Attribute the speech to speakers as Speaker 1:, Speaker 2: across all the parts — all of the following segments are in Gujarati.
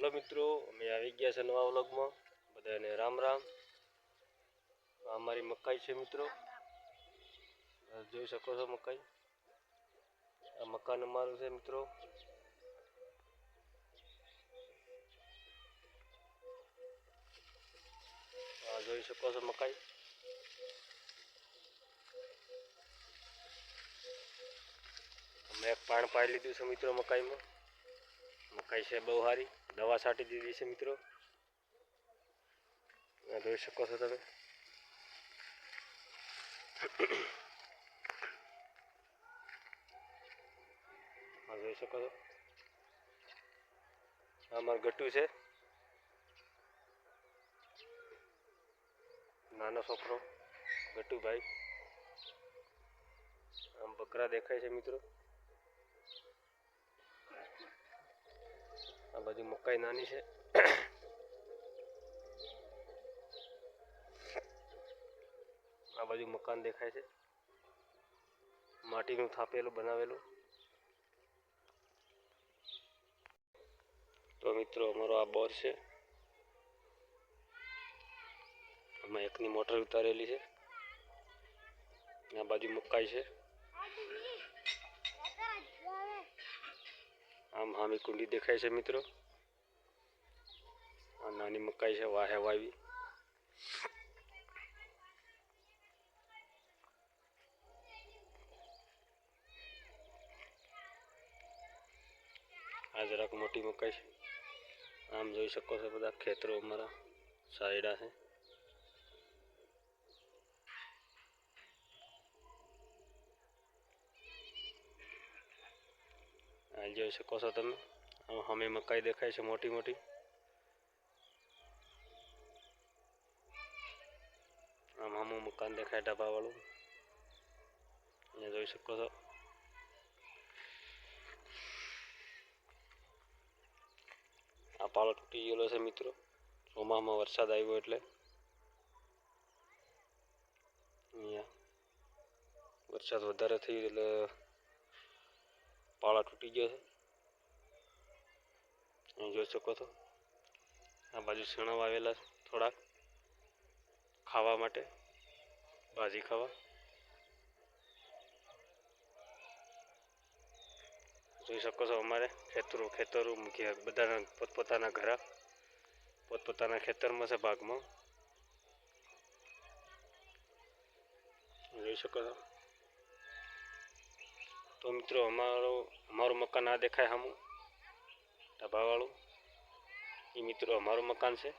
Speaker 1: હલો મિત્રો, અમે આવી ગયા છે નવા વ્લોગમાં. બધાને રામ રામ. આ અમારી મકાઈ છે મિત્રો. જોઈ શકો છો મકાઈ. આ મકાન અમારું છે મિત્રો. આ જોઈ શકો છો મકાઈ. એક પાણ પાઈ લીધું છે મિત્રો મકાઈમાં. મકાઈ છે બહુ સારી. દવા છાંટી દીધી છે મિત્રો. જોઈ શકો છો તમે. જોઈ શકો છો. આ અમારું ગટ્ટુ છે. નાનો છોકરો ગટ્ટુભાઈ આમ બકરા દેખાય છે મિત્રો. આ બધી મકાઈ નાની છે આ બાજુ મકાન દેખાય છે માટીનું થાપેલું બનાવેલું તો મિત્રો અમારો આ બોર છે આમાં એકની મોટર ઉતારેલી છે આ બાજુ મકાઈ છે આમ હામી કુંડી દેખાય છે મિત્રો. આ નાની મકાઈ છે, વાહે વાવી. આ જરાક મોટી મકાઈ છે. આમ જોઈ શકો છો બધા ખેતરો અમારા સાયડા છે. આ જોઈ શકો છો તમે. આમ સામે મકાઈ દેખાય છે મોટી મોટી. આમ સામું મકાન દેખાય ઢાબા વાળું અહીંયા જોઈ શકો છો. આ પાળો તૂટી ગયેલો છે મિત્રો. ચોમામાં વરસાદ આવ્યો એટલે. અહીંયા વરસાદ વધારે થઈ એટલે પાળા તૂટી ગયો છે. અહીં જોઈ શકો છો. આ બાજુ શીણો વાવેલા છે થોડાક ખાવા માટે, ભાજી ખાવા. જોઈ શકો છો અમારે ખેતરો ખેતરો મૂકી બધાના પોતપોતાના ઘર, પોતપોતાના ખેતરમાં છે ભાગમાં. જોઈ શકો છો. તો મિત્રો, અમારો અમારું મકાન આ દેખાય સામું ઢાબાવાળું એ મિત્રો અમારું મકાન છે.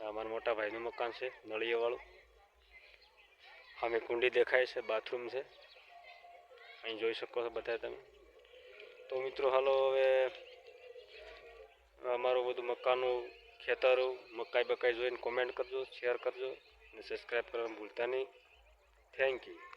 Speaker 1: અમારા મોટા ભાઈનું મકાન છે, નળિયાવાળું. સામે કુંડી દેખાય છે, બાથરૂમ છે. અહીં જોઈ શકો છો બધા તમે. તો મિત્રો, હાલો હવે અમારું બધું મકાનનું ખેતરો મકાઈ બકાઈ જોઈને કોમેન્ટ કરજો શેર કરજો, અને સબસ્ક્રાઈબ કરવાનું ભૂલતા નહીં. Thank you.